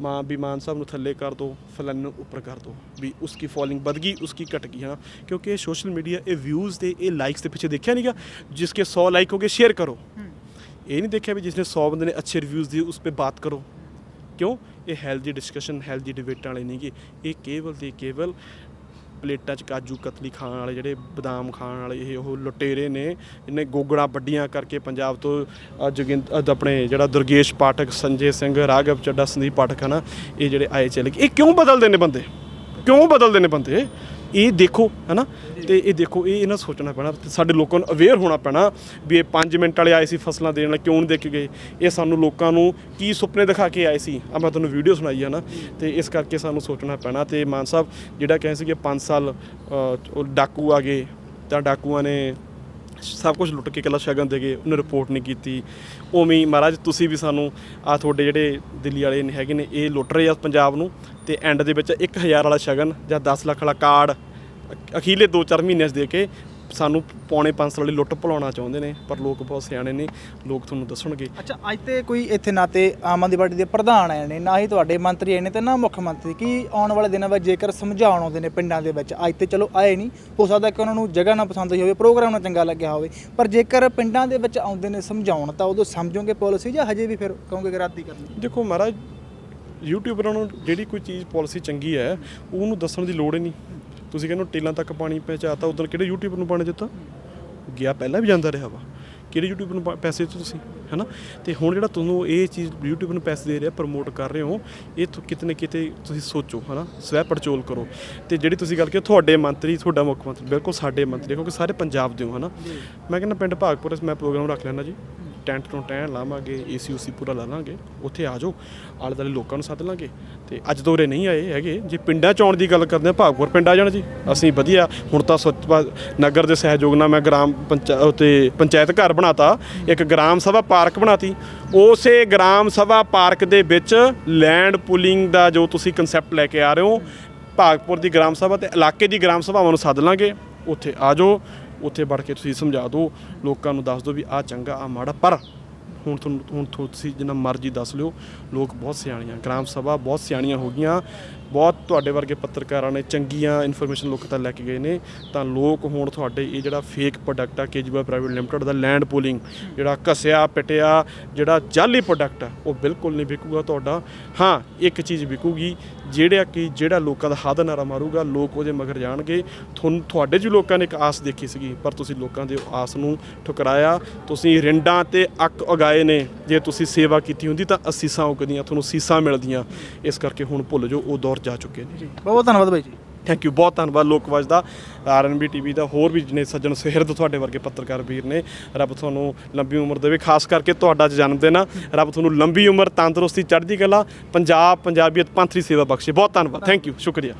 ਮਾਂ ਵੀ ਮਾਨ ਸਾਹਿਬ ਨੂੰ ਥੱਲੇ ਕਰ ਦੋ ਫਲਨ ਨੂੰ ਉੱਪਰ ਕਰ ਦੋ ਵੀ ਉਸकी ਫੋਲੋਇੰਗ ਵੱਧ ਗਈ ਉਸकी ਘਟ ਗਈ ਹੈ ਕਿਉਂਕਿ ਇਹ ਸੋਸ਼ਲ ਮੀਡੀਆ ਇਹ ਵਿਊਜ਼ ਤੇ ਇਹ ਲਾਈਕਸ ਦੇ ਪਿੱਛੇ ਦੇਖਿਆ ਨਹੀਂਗਾ ਜਿਸਕੇ 100 ਲਾਈਕ ਹੋ ਗਏ ਸ਼ੇਅਰ ਕਰੋ। ਇਹ ਨਹੀਂ ਦੇਖਿਆ ਵੀ ਜਿਸਨੇ 100 ਬੰਦੇ ਨੇ ਅੱਛੇ ਰਿਵਿਊਜ਼ ਦਿਏ ਉਸ ਤੇ ਬਾਤ ਕਰੋ। ਕਿਉਂ? ਇਹ ਹੈਲਦੀ ਡਿਸਕਸ਼ਨ ਹੈਲਦੀ ਡਿਬੇਟਾਂ ਵਾਲੇ ਨਹੀਂਗੇ ਇਹ ਕੇਵਲ ਤੇ ਕੇਵਲ ਪਲੇਟਾਂ 'ਚ ਕਾਜੂ ਕਤਲੀ ਖਾਣ ਵਾਲੇ ਜਿਹੜੇ ਬਦਾਮ ਖਾਣ ਵਾਲੇ ਇਹ ਉਹ ਲੁਟੇਰੇ ਨੇ। ਇਹਨੇ ਗੋਗੜਾਂ ਵੱਡੀਆਂ ਕਰਕੇ ਪੰਜਾਬ ਤੋਂ ਜੋਗਿੰਦ ਆਪਣੇ ਜਿਹੜਾ ਦੁਰਗੇਸ਼ ਪਾਠਕ, ਸੰਜੇ ਸਿੰਘ, ਰਾਘਵ ਚੱਡਾ, ਸੰਦੀਪ ਪਾਠਕ ਹਨਾ, ਇਹ ਜਿਹੜੇ ਆਏ ਚਲੇ ਗਏ। ਇਹ ਕਿਉਂ ਬਦਲਦੇ ਨੇ ਬੰਦੇ? ਕਿਉਂ ਬਦਲਦੇ ਨੇ ਬੰਦੇ? ਇਹ ਦੇਖੋ, ਹਨਾ? ਤੇ ਇਹ ਦੇਖੋ, ਇਹ ਇਹਨਾਂ ਸੋਚਣਾ ਪੈਣਾ, ਤੇ ਸਾਡੇ ਲੋਕਾਂ ਨੂੰ ਅਵੇਅਰ ਹੋਣਾ ਪੈਣਾ ਵੀ ਇਹ 5 ਮਿੰਟ ਵਾਲੇ ਆਏ ਸੀ ਫਸਲਾਂ ਦੇਣ ਲਈ ਕਿਉਂ ਨਹੀਂ ਦੇ ਕੇ ਗਏ? ਇਹ ਸਾਨੂੰ ਲੋਕਾਂ ਨੂੰ ਕੀ ਸੁਪਨੇ ਦਿਖਾ ਕੇ ਆਏ ਸੀ? ਆ ਮੈਂ ਤੁਹਾਨੂੰ ਵੀਡੀਓ ਸੁਣਾਈ ਹੈ ਨਾ ਤੇ ਇਸ ਕਰਕੇ ਸਾਨੂੰ ਸੋਚਣਾ ਪੈਣਾ, ਤੇ ਮਾਨ ਸਾਹਿਬ ਜਿਹੜਾ ਕਹਿੰਦੇ ਸੀ ਕਿ 5 ਸਾਲ ਉਹ ਡਾਕੂ ਆ ਗਏ, ਤਾਂ ਡਾਕੂਆਂ ਨੇ ਸਭ ਕੁਝ ਲੁੱਟ ਕੇ ਇਕੱਲਾ ਸ਼ਗਨ ਦੇ ਗਏ ਉਹਨੇ ਰਿਪੋਰਟ ਨਹੀਂ ਕੀਤੀ। ਉਵੇਂ ਮਹਾਰਾਜ, ਤੁਸੀਂ ਵੀ ਸਾਨੂੰ ਆ ਤੁਹਾਡੇ ਜਿਹੜੇ ਦਿੱਲੀ ਵਾਲੇ ਨੇ ਹੈਗੇ ਨੇ, ਇਹ ਲੁੱਟ ਰਹੇ ਆ ਪੰਜਾਬ ਨੂੰ ਤੇ ਐਂਡ ਦੇ ਵਿੱਚ 1000 ਵਾਲਾ ਸ਼ਗਨ ਜਾਂ 10 ਲੱਖ ਵਾਲਾ ਕਾਰਡ ਅ- ਅਖੀਰਲੇ 2-4 ਮਹੀਨਿਆਂ 'ਚ ਦੇ ਕੇ ਸਾਨੂੰ ਪੌਣੇ 500 ਵਾਲੀ ਲੁੱਟ ਭੁਲਾਉਣਾ ਚਾਹੁੰਦੇ ਨੇ ਪਰ ਲੋਕ ਬਹੁਤ ਸਿਆਣੇ ਨੇ ਲੋਕ ਤੁਹਾਨੂੰ ਦੱਸਣਗੇ। ਅੱਛਾ ਅੱਜ ਤੇ ਕੋਈ ਇੱਥੇ ਨਾ ਤੇ ਆਮ ਆਦਮੀ ਪਾਰਟੀ ਦੇ ਪ੍ਰਧਾਨ ਆਏ ਨੇ ਨਾ ਹੀ ਤੁਹਾਡੇ ਮੰਤਰੀ ਆਏ ਨੇ ਤੇ ਨਾ ਮੁੱਖ ਮੰਤਰੀ। ਕੀ ਆਉਣ ਵਾਲੇ ਦਿਨਾਂ ਵਿੱਚ ਜੇਕਰ ਸਮਝਾਉਣ ਆਉਂਦੇ ਨੇ ਪਿੰਡਾਂ ਦੇ ਵਿੱਚ ਅੱਜ ਤੇ ਚਲੋ ਆਏ ਨਹੀਂ ਹੋ ਸਕਦਾ ਕਿ ਉਹਨਾਂ ਨੂੰ ਜਗ੍ਹਾ ਨਾ ਪਸੰਦ ਆਈ ਹੋਵੇ ਪ੍ਰੋਗਰਾਮ ਨਾ ਚੰਗਾ ਲੱਗਿਆ ਹੋਵੇ ਪਰ ਜੇਕਰ ਪਿੰਡਾਂ ਦੇ ਵਿੱਚ ਆਉਂਦੇ ਨੇ ਸਮਝਾਉਣ ਤਾਂ ਉਦੋਂ ਸਮਝੋਗੇ ਪਾਲਿਸੀ ਜਾਂ ਹਜੇ ਵੀ ਫਿਰ ਕਹੋਗੇ ਕਿ ਰੱਦ ਹੀ ਕਰਨੀ? ਦੇਖੋ ਮਹਾਰਾਜ ਯੂਟਿਊਬਰਾਂ ਨੂੰ ਜਿਹੜੀ ਕੋਈ ਚੀਜ਼ ਪਾਲਿਸੀ ਚੰਗੀ ਹੈ, ਉਹਨੂੰ ਦੱਸਣ ਦੀ ਲੋੜ ਹੀ ਨਹੀਂ। ਤੁਸੀਂ ਕਹਿੰਦੇ ਹੋ ਟੇਲਾਂ ਤੱਕ ਪਾਣੀ ਪਹੁੰਚਾਤਾ ਉਦੋਂ ਕਿਹੜੇ ਯੂਟਿਊਬਰ ਨੂੰ ਪਾਣੀ ਦਿੱਤਾ? ਗਿਆ ਪਹਿਲਾਂ ਵੀ ਜਾਂਦਾ ਰਿਹਾ ਵਾ। ਕਿਹੜੇ ਯੂਟਿਊਬਰ ਨੂੰ ਪਾ- ਪੈਸੇ ਦਿੱਤੇ ਤੁਸੀਂ, ਹੈਨਾ? ਤੇ ਹੁਣ ਜਿਹੜਾ ਤੁਹਾਨੂੰ ਇਹ ਚੀਜ਼ ਯੂਟਿਊਬ ਨੂੰ ਪੈਸੇ ਦੇ ਰਿਹਾ, ਪ੍ਰਮੋਟ ਕਰ ਰਹੇ ਹੋ, ਇਹ ਤੋਂ ਕਿਤੇ ਨਾ ਕਿਤੇ ਤੁਸੀਂ ਸੋਚੋ, ਹੈਨਾ? ਸਵੈ ਪੜਚੋਲ ਕਰੋ। ਤੇ ਜਿਹੜੀ ਤੁਸੀਂ ਗੱਲ ਕੀਤੀ, ਤੁਹਾਡੇ ਮੰਤਰੀ, ਤੁਹਾਡਾ ਮੁੱਖ ਮੰਤਰੀ, ਬਿਲਕੁਲ ਸਾਡੇ ਮੰਤਰੀ, ਕਿਉਂਕਿ ਸਾਰੇ ਪੰਜਾਬ ਦੇ ਹੋ, ਹੈਨਾ? ਮੈਂ ਕਹਿੰਦਾ ਪਿੰਡ ਭਾਗਪੁਰ 'ਚ ਮੈਂ ਪ੍ਰੋਗਰਾਮ ਰੱਖ ਲੈਣਾ ਜੀ। ਟੈਂਟ ਤੋਂ ਟੈਂਟ ਲਾਵਾਂਗੇ ਏਸੀ ਉਸੀ ਪੂਰਾ ਲਾ ਲਾਂਗੇ, ਉੱਥੇ ਆ ਜਾਓ ਆਲੇ ਦੁਆਲੇ ਲੋਕਾਂ ਨੂੰ ਸੱਦ ਲਾਂਗੇ। ਤੇ ਅੱਜ ਤੋਂ ਨਹੀਂ ਆਏ ਹੈਗੇ। ਜੇ ਪਿੰਡਾਂ ਚ ਆਉਣ ਦੀ ਗੱਲ ਕਰਦੇ ਆ ਭਾਗਪੁਰ ਪਿੰਡ ਆ ਜਾਣ ਜੀ। ਅਸੀਂ ਵਧੀਆ, ਹੁਣ ਤਾਂ ਸਵੱਛ ਨਗਰ ਦੇ ਸਹਿਯੋਗ ਨਾਲ ਮੈਂ ਗ੍ਰਾਮ ਪੰਚਾਇਤ ਤੇ ਪੰਚਾਇਤ ਘਰ ਬਣਾਤਾ। ਇੱਕ ਗ੍ਰਾਮ ਸਭਾ ਪਾਰਕ ਬਣਾਤੀ। ਉਸੇ ਗ੍ਰਾਮ ਸਭਾ ਪਾਰਕ ਦੇ ਵਿੱਚ ਲੈਂਡ ਪੂਲਿੰਗ ਦਾ ਜੋ ਤੁਸੀਂ ਕਨਸੈਪਟ ਲੈ ਕੇ ਆ ਰਹੇ ਹੋ, ਭਾਗਪੁਰ ਦੀ ਗ੍ਰਾਮ ਸਭਾ ਤੇ ਇਲਾਕੇ ਦੀ ਗ੍ਰਾਮ ਸਭਾਵਾਂ ਨੂੰ ਸੱਦ ਲਾਂਗੇ। ਉੱਥੇ ਆ ਜਾਓ। ਉੱਥੇ ਵੜ ਕੇ ਤੁਸੀਂ ਸਮਝਾ ਦਿਓ, ਲੋਕਾਂ ਨੂੰ ਦੱਸ ਦਿਓ ਵੀ ਆ ਚੰਗਾ ਆ ਮਾੜਾ, ਪਰ ਹੁਣ ਤੁਹਾਨੂੰ, ਹੁਣ ਤੁਸੀਂ ਜਿੰਨਾ ਮਰਜ਼ੀ ਦੱਸ ਲਿਓ, ਲੋਕ ਬਹੁਤ ਸਿਆਣੀਆਂ ਗ੍ਰਾਮ ਸਭਾ ਬਹੁਤ ਸਿਆਣੀਆਂ ਹੋ ਗਈਆਂ। ਬਹੁਤ ਤੁਹਾਡੇ ਵਰਗੇ ਪੱਤਰਕਾਰਾਂ ਨੇ ਚੰਗੀਆਂ ਇਨਫੋਰਮੇਸ਼ਨ ਲੋਕ ਤੱਕ ਲੈ ਕੇ ਗਏ ਨੇ। ਤਾਂ ਲੋਕ ਹੁਣ ਤੁਹਾਡੇ ਇਹ ਜਿਹੜਾ ਫੇਕ ਪ੍ਰੋਡਕਟ ਆ ਕੇਜੀਬਾ ਪ੍ਰਾਈਵੇਟ ਲਿਮਟਿਡ ਦਾ ਲੈਂਡ ਪੂਲਿੰਗ ਜਿਹੜਾ ਘਸਿਆ, ਪਿਟਿਆ, ਜਿਹੜਾ ਜਾਲੀ ਪ੍ਰੋਡਕਟ ਆ, ਉਹ ਬਿਲਕੁਲ ਨਹੀਂ ਵਿਕੂਗਾ ਤੁਹਾਡਾ। ਹਾਂ, ਇੱਕ ਚੀਜ਼ ਵਿਕੂਗੀ, ਜਿਹੜਾ ਕਿ ਜਿਹੜਾ ਲੋਕਾਂ ਦਾ ਹੱਦ ਨਾਰਾ ਮਾਰੂਗਾ, ਲੋਕ ਉਹਦੇ ਮਗਰ ਜਾਣਗੇ। ਤੁਹਾਨੂੰ ਤੁਹਾਡੇ ਜੀ ਲੋਕਾਂ ਨੇ ਇੱਕ ਆਸ ਦੇਖੀ ਸੀਗੀ, ਪਰ ਤੁਸੀਂ ਲੋਕਾਂ ਦੇ ਆਸ ਨੂੰ ਠੁਕਰਾਇਆ। ਤੁਸੀਂ ਰਿੰਡਾਂ ਤੇ ਅੱਕ ਉਗਾਏ ਨੇ। ਜੇ ਤੁਸੀਂ ਸੇਵਾ ਕੀਤੀ ਹੁੰਦੀ ਤਾਂ ਅਸੀਸਾਂ ਉਗਦੀਆਂ, ਤੁਹਾਨੂੰ ਸੀਸਾਂ ਮਿਲਦੀਆਂ। ਇਸ ਕਰਕੇ ਹੁਣ ਭੁੱਲ ਜਾਓ, ਉਹ ਦੌਰ ਜਾ ਚੁੱਕੇ ਨੇ ਬਹੁਤ ਬਹੁਤ ਧੰਨਵਾਦ ਬਾਈ ਜੀ। ਥੈਂਕ ਯੂ ਬਹੁਤ ਧੰਨਵਾਦ ਲੋਕਵਾਜ ਦਾ। ਆਰਐਨਬੀ ਟੀਵੀ ਦਾ ਹੋਰ ਵੀ ਜਿਨੇ ਸੱਜਣ ਸੁਹਿਰਦ ਤੁਹਾਡੇ ਵਰਗੇ ਪੱਤਰਕਾਰ ਵੀਰ ਨੇ ਰੱਬ ਤੁਹਾਨੂੰ ਲੰਬੀ ਉਮਰ ਦੇਵੇ ਖਾਸ ਕਰਕੇ ਤੁਹਾਡਾ ਜਨਮ ਦਿਨ ਆ। ਰੱਬ ਤੁਹਾਨੂੰ ਲੰਬੀ ਉਮਰ ਤੰਦਰੁਸਤੀ ਚੜ੍ਹਦੀ ਕਲਾ ਪੰਜਾਬ ਪੰਜਾਬੀਅਤ ਪੰਥਰੀ ਸੇਵਾ ਬਖਸ਼ੇ। ਬਹੁਤ ਧੰਨਵਾਦ। ਥੈਂਕ ਯੂ ਸ਼ੁਕਰੀਆ।